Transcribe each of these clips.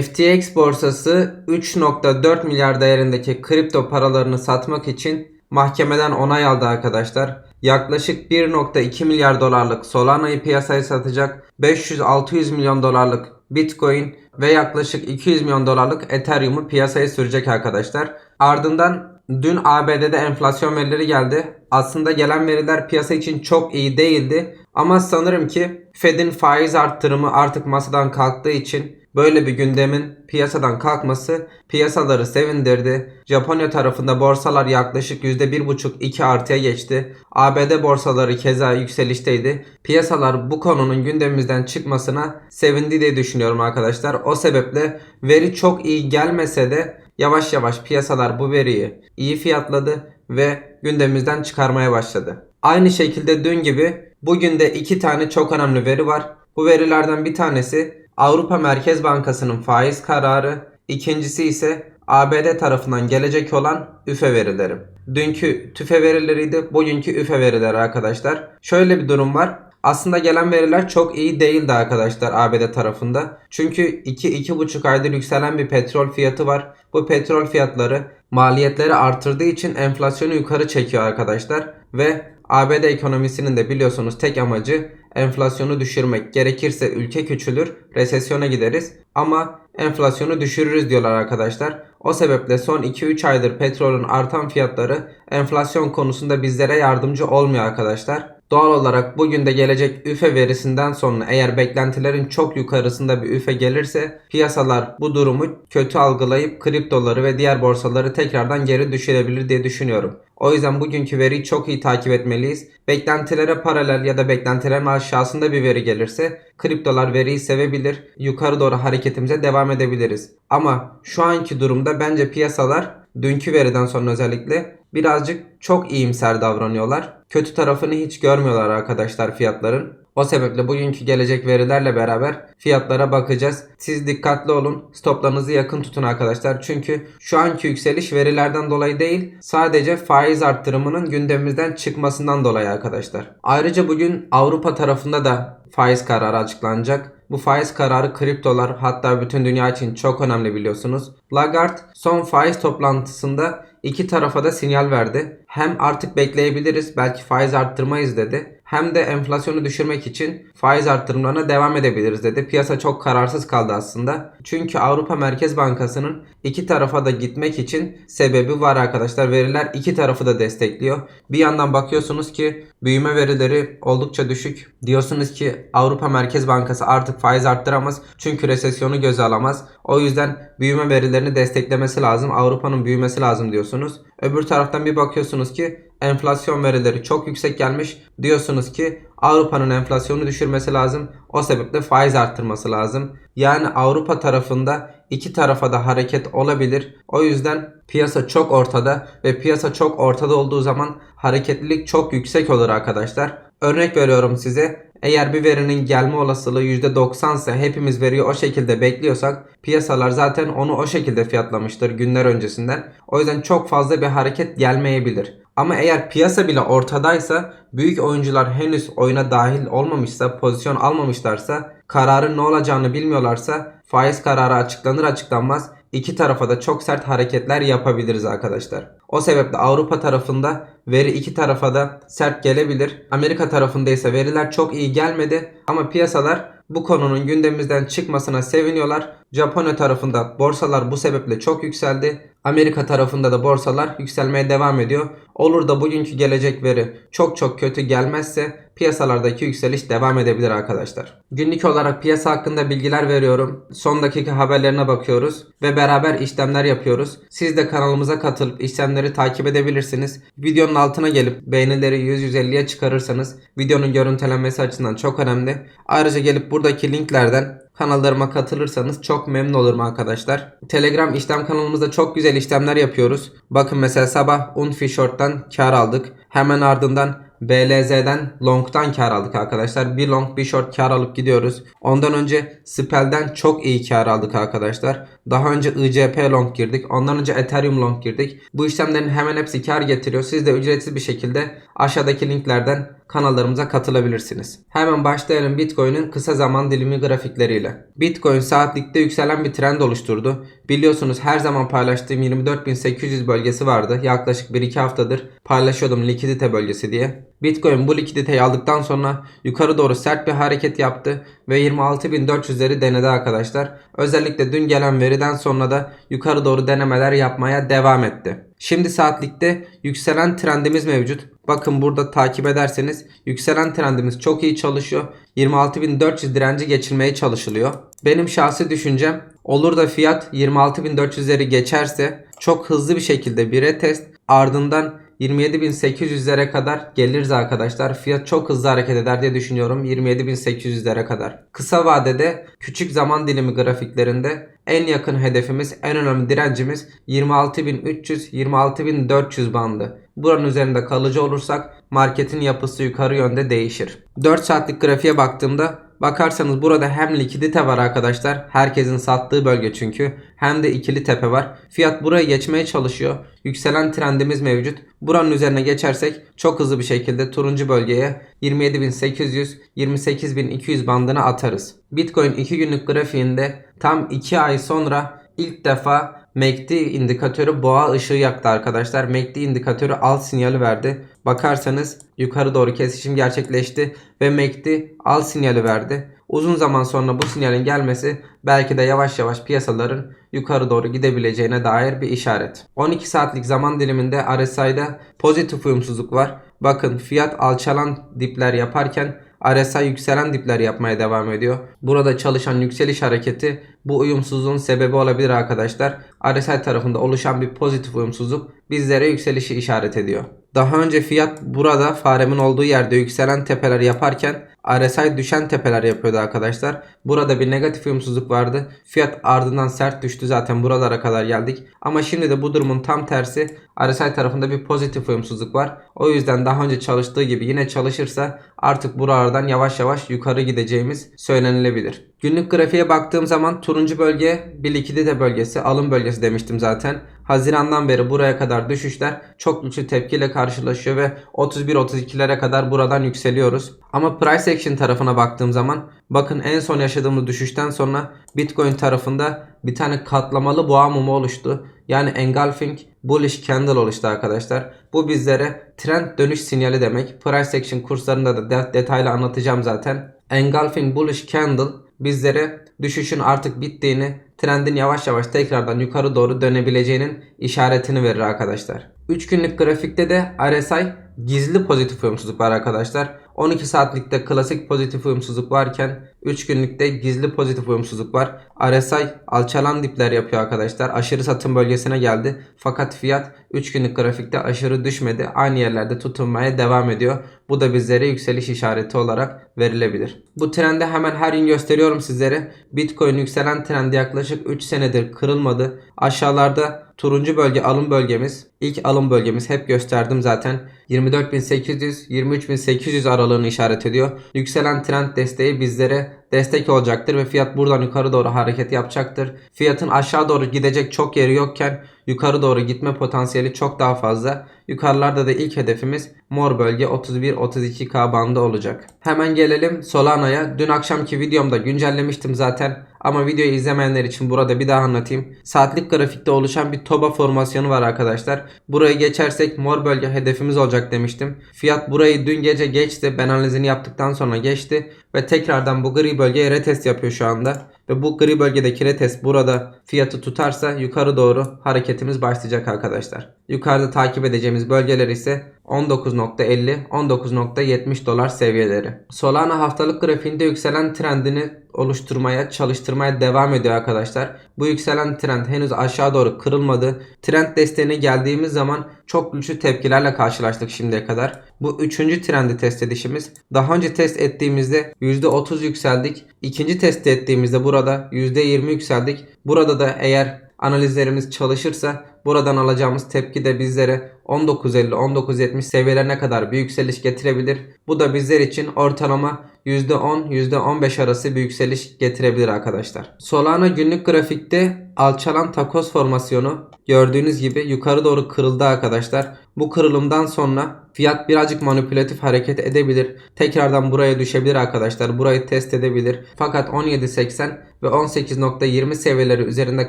FTX borsası 3.4 milyar değerindeki kripto paralarını satmak için mahkemeden onay aldı arkadaşlar. Yaklaşık 1.2 milyar dolarlık Solana'yı piyasaya satacak, 500-600 milyon dolarlık Bitcoin ve yaklaşık 200 milyon dolarlık Ethereum'u piyasaya sürecek arkadaşlar. Ardından dün ABD'de enflasyon verileri geldi. Aslında gelen veriler piyasa için çok iyi değildi. Ama sanırım ki Fed'in faiz arttırımı artık masadan kalktığı için böyle bir gündemin piyasadan kalkması piyasaları sevindirdi. Japonya tarafında borsalar yaklaşık %1,5-2 artıya geçti. ABD borsaları keza yükselişteydi. Piyasalar bu konunun gündemimizden çıkmasına sevindi diye düşünüyorum arkadaşlar. O sebeple veri çok iyi gelmese de yavaş yavaş piyasalar bu veriyi iyi fiyatladı ve gündemimizden çıkarmaya başladı. Aynı şekilde dün gibi bugün de iki tane çok önemli veri var. Bu verilerden bir tanesi Avrupa Merkez Bankası'nın faiz kararı, ikincisi ise ABD tarafından gelecek olan üfe verileri. Dünkü tüfe verileriydi, bugünkü üfe verileri arkadaşlar. Şöyle bir durum var. Aslında gelen veriler çok iyi değildi arkadaşlar ABD tarafında. Çünkü 2-2,5 aydır yükselen bir petrol fiyatı var. Bu petrol fiyatları maliyetleri artırdığı için enflasyonu yukarı çekiyor arkadaşlar. Ve ABD ekonomisinin de biliyorsunuz tek amacı enflasyonu düşürmek. Gerekirse ülke küçülür, resesyona gideriz ama enflasyonu düşürürüz diyorlar arkadaşlar. O sebeple son 2-3 aydır petrolün artan fiyatları enflasyon konusunda bizlere yardımcı olmuyor arkadaşlar. Doğal olarak bugün de gelecek üfe verisinden sonra eğer beklentilerin çok yukarısında bir üfe gelirse piyasalar bu durumu kötü algılayıp kriptoları ve diğer borsaları tekrardan geri düşürebilir diye düşünüyorum. O yüzden bugünkü veriyi çok iyi takip etmeliyiz. Beklentilere paralel ya da beklentilerin aşağısında bir veri gelirse kriptolar veriyi sevebilir. Yukarı doğru hareketimize devam edebiliriz. Ama şu anki durumda bence piyasalar dünkü veriden sonra özellikle birazcık çok iyimser davranıyorlar. Kötü tarafını hiç görmüyorlar arkadaşlar fiyatların. O sebeple bugünkü gelecek verilerle beraber fiyatlara bakacağız. Siz dikkatli olun. Stoplarınızı yakın tutun arkadaşlar. Çünkü şu anki yükseliş verilerden dolayı değil sadece faiz arttırımının gündemimizden çıkmasından dolayı arkadaşlar. Ayrıca bugün Avrupa tarafında da faiz kararı açıklanacak. Bu faiz kararı kriptolar hatta bütün dünya için çok önemli biliyorsunuz. Lagarde son faiz toplantısında iki tarafa da sinyal verdi. Hem artık bekleyebiliriz belki faiz arttırmayız dedi. Hem de enflasyonu düşürmek için faiz arttırımlarına devam edebiliriz dedi. Piyasa çok kararsız kaldı aslında. Çünkü Avrupa Merkez Bankası'nın iki tarafa da gitmek için sebebi var arkadaşlar. Veriler iki tarafı da destekliyor. Bir yandan bakıyorsunuz ki büyüme verileri oldukça düşük. Diyorsunuz ki Avrupa Merkez Bankası artık faiz arttıramaz. Çünkü resesyonu göze alamaz. O yüzden büyüme verilerini desteklemesi lazım. Avrupa'nın büyümesi lazım diyorsunuz. Öbür taraftan bir bakıyorsunuz ki enflasyon verileri çok yüksek gelmiş. Diyorsunuz ki Avrupa'nın enflasyonu düşürmesi lazım. O sebeple faiz arttırması lazım. Yani Avrupa tarafında iki tarafa da hareket olabilir. O yüzden piyasa çok ortada ve piyasa çok ortada olduğu zaman hareketlilik çok yüksek olur arkadaşlar. Örnek veriyorum size. Eğer bir verinin gelme olasılığı %90 ise hepimiz veriyi o şekilde bekliyorsak piyasalar zaten onu o şekilde fiyatlamıştır günler öncesinden. O yüzden çok fazla bir hareket gelmeyebilir. Ama eğer piyasa bile ortadaysa büyük oyuncular henüz oyuna dahil olmamışsa pozisyon almamışlarsa kararın ne olacağını bilmiyorlarsa faiz kararı açıklanır açıklanmaz iki tarafa da çok sert hareketler yapabiliriz arkadaşlar. O sebeple Avrupa tarafında veri iki tarafa da sert gelebilir. Amerika tarafında ise veriler çok iyi gelmedi ama piyasalar bu konunun gündemimizden çıkmasına seviniyorlar. Japonya tarafında borsalar bu sebeple çok yükseldi. Amerika tarafında da borsalar yükselmeye devam ediyor. Olur da bugünkü gelecek veri çok çok kötü gelmezse piyasalardaki yükseliş devam edebilir arkadaşlar. Günlük olarak piyasa hakkında bilgiler veriyorum. Son dakika haberlerine bakıyoruz ve beraber işlemler yapıyoruz. Siz de kanalımıza katılıp işlemleri takip edebilirsiniz. Videonun altına gelip beğenileri 100-150'ye çıkarırsanız videonun görüntülenmesi açısından çok önemli. Ayrıca gelip buradaki linklerden kanallarıma katılırsanız çok memnun olurum arkadaşlar. Telegram işlem kanalımızda çok güzel işlemler yapıyoruz. Bakın mesela sabah Unfi Short'tan kar aldık. Hemen ardından BLZ'den long'tan kar aldık arkadaşlar. Bir long bir short kar alıp gidiyoruz. Ondan önce Spell'den çok iyi kar aldık arkadaşlar. Daha önce ICP long girdik. Ondan önce Ethereum long girdik. Bu işlemlerin hemen hepsi kar getiriyor. Siz de ücretsiz bir şekilde aşağıdaki linklerden kanallarımıza katılabilirsiniz. Hemen başlayalım Bitcoin'in kısa zaman dilimi grafikleriyle. Bitcoin saatlikte yükselen bir trend oluşturdu. Biliyorsunuz her zaman paylaştığım 24.800 bölgesi vardı. Yaklaşık 1-2 haftadır paylaşıyordum likidite bölgesi diye. Bitcoin bu likiditeyi aldıktan sonra yukarı doğru sert bir hareket yaptı ve 26.400'leri denedi arkadaşlar. Özellikle dün gelen veriden sonra da yukarı doğru denemeler yapmaya devam etti. Şimdi saatlikte yükselen trendimiz mevcut. Bakın burada takip ederseniz yükselen trendimiz çok iyi çalışıyor. 26.400 direnci geçilmeye çalışılıyor. Benim şahsi düşüncem olur da fiyat 26.400'leri geçerse çok hızlı bir şekilde bir retest ardından 27.800'lere kadar geliriz arkadaşlar. Fiyat çok hızlı hareket eder diye düşünüyorum 27.800'lere kadar. Kısa vadede küçük zaman dilimi grafiklerinde en yakın hedefimiz, en önemli direncimiz 26.300-26.400 bandı. Buranın üzerinde kalıcı olursak marketin yapısı yukarı yönde değişir. 4 saatlik grafiğe baktığımda Bakarsanız burada hem likidite var arkadaşlar. Herkesin sattığı bölge çünkü. Hem de ikili tepe var. Fiyat buraya geçmeye çalışıyor. Yükselen trendimiz mevcut. Buranın üzerine geçersek çok hızlı bir şekilde turuncu bölgeye 27.800-28.200 bandına atarız. Bitcoin 2 günlük grafiğinde tam 2 ay sonra ilk defa MACD indikatörü boğa ışığı yaktı arkadaşlar. MACD indikatörü alt sinyali verdi. Bakarsanız yukarı doğru kesişim gerçekleşti ve MACD al sinyali verdi. Uzun zaman sonra bu sinyalin gelmesi belki de yavaş yavaş piyasaların yukarı doğru gidebileceğine dair bir işaret. 12 saatlik zaman diliminde RSI'da pozitif uyumsuzluk var. Bakın fiyat alçalan dipler yaparken RSI yükselen dipler yapmaya devam ediyor. Burada çalışan yükseliş hareketi bu uyumsuzluğun sebebi olabilir arkadaşlar. RSI tarafında oluşan bir pozitif uyumsuzluk bizlere yükselişi işaret ediyor. Daha önce fiyat burada faremin olduğu yerde yükselen tepeler yaparken RSI düşen tepeler yapıyordu arkadaşlar. Burada bir negatif uyumsuzluk vardı. Fiyat ardından sert düştü zaten buralara kadar geldik. Ama şimdi de bu durumun tam tersi RSI tarafında bir pozitif uyumsuzluk var. O yüzden daha önce çalıştığı gibi yine çalışırsa artık buralardan yavaş yavaş yukarı gideceğimiz söylenilebilir. Günlük grafiğe baktığım zaman turuncu bölge bir likidite bölgesi, alım bölgesi demiştim zaten. Hazirandan beri buraya kadar düşüşler çok güçlü tepkiyle karşılaşıyor ve 31-32'lere kadar buradan yükseliyoruz. Ama price action tarafına baktığım zaman bakın en son yaşadığımız düşüşten sonra Bitcoin tarafında bir tane katlamalı boğa mumu oluştu. Yani engulfing bullish candle oluştu arkadaşlar. Bu bizlere trend dönüş sinyali demek. Price action kurslarında da de- detaylı anlatacağım zaten. Engulfing bullish candle bizlere düşüşün artık bittiğini, trendin yavaş yavaş tekrardan yukarı doğru dönebileceğinin işaretini verir arkadaşlar. 3 günlük grafikte de RSI gizli pozitif uyumsuzluk var arkadaşlar. 12 saatlikte klasik pozitif uyumsuzluk varken 3 günlükte gizli pozitif uyumsuzluk var. RSI alçalan dipler yapıyor arkadaşlar. Aşırı satım bölgesine geldi. Fakat fiyat 3 günlük grafikte aşırı düşmedi. Aynı yerlerde tutunmaya devam ediyor. Bu da bizlere yükseliş işareti olarak verilebilir. Bu trendi hemen her gün gösteriyorum sizlere. Bitcoin yükselen trendi yaklaşık 3 senedir kırılmadı. Aşağılarda turuncu bölge alım bölgemiz. İlk alım bölgemiz hep gösterdim zaten. 24.800-23.800 aralığını işaret ediyor. Yükselen trend desteği bizlere destek olacaktır ve fiyat buradan yukarı doğru hareket yapacaktır. Fiyatın aşağı doğru gidecek çok yeri yokken yukarı doğru gitme potansiyeli çok daha fazla. Yukarılarda da ilk hedefimiz mor bölge 31-32K bandı olacak. Hemen gelelim Solana'ya. Dün akşamki videomda güncellemiştim zaten. Ama videoyu izlemeyenler için burada bir daha anlatayım. Saatlik grafikte oluşan bir toba formasyonu var arkadaşlar. Burayı geçersek mor bölge hedefimiz olacak demiştim. Fiyat burayı dün gece geçti. Ben analizini yaptıktan sonra geçti. Ve tekrardan bu gri bölgeye retest yapıyor şu anda. Ve bu gri bölgedeki retest burada fiyatı tutarsa yukarı doğru hareketimiz başlayacak arkadaşlar. Yukarıda takip edeceğimiz bölgeler ise 19.50 19.70 dolar seviyeleri. Solana haftalık grafiğinde yükselen trendini oluşturmaya, çalıştırmaya devam ediyor arkadaşlar. Bu yükselen trend henüz aşağı doğru kırılmadı. Trend desteğine geldiğimiz zaman çok güçlü tepkilerle karşılaştık şimdiye kadar. Bu üçüncü trendi test edişimiz. Daha önce test ettiğimizde %30 yükseldik. İkinci test ettiğimizde burada %20 yükseldik. Burada da eğer analizlerimiz çalışırsa Buradan alacağımız tepki de bizlere 19.50-19.70 seviyelerine kadar bir yükseliş getirebilir. Bu da bizler için ortalama %10, %15 arası bir yükseliş getirebilir arkadaşlar. Solana günlük grafikte alçalan takos formasyonu gördüğünüz gibi yukarı doğru kırıldı arkadaşlar. Bu kırılımdan sonra fiyat birazcık manipülatif hareket edebilir. Tekrardan buraya düşebilir arkadaşlar. Burayı test edebilir. Fakat 17.80 ve 18.20 seviyeleri üzerinde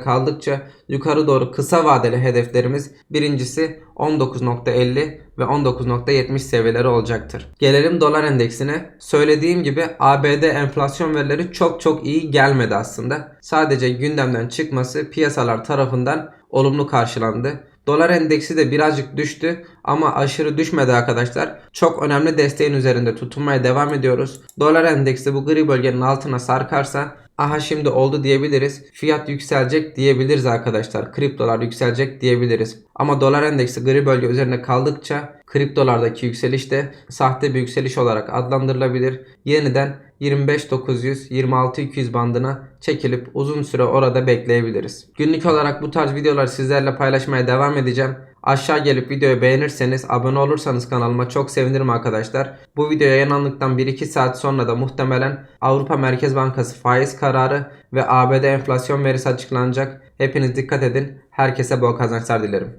kaldıkça yukarı doğru kısa vadeli hedeflerimiz birincisi 19.50 ve 19.70 seviyeleri olacaktır. Gelelim dolar endeksine. Söylediğim gibi ABD enflasyon verileri çok çok iyi gelmedi aslında. Sadece gündemden çıkması piyasalar tarafından olumlu karşılandı. Dolar endeksi de birazcık düştü ama aşırı düşmedi arkadaşlar. Çok önemli desteğin üzerinde tutunmaya devam ediyoruz. Dolar endeksi bu gri bölgenin altına sarkarsa aha şimdi oldu diyebiliriz. Fiyat yükselecek diyebiliriz arkadaşlar. Kriptolar yükselecek diyebiliriz. Ama dolar endeksi gri bölge üzerinde kaldıkça kriptolardaki yükseliş de sahte bir yükseliş olarak adlandırılabilir. Yeniden 25.900-26.200 bandına çekilip uzun süre orada bekleyebiliriz. Günlük olarak bu tarz videoları sizlerle paylaşmaya devam edeceğim. Aşağı gelip videoyu beğenirseniz, abone olursanız kanalıma çok sevinirim arkadaşlar. Bu video yayınlandıktan 1-2 saat sonra da muhtemelen Avrupa Merkez Bankası faiz kararı ve ABD enflasyon verisi açıklanacak. Hepiniz dikkat edin. Herkese bol kazançlar dilerim.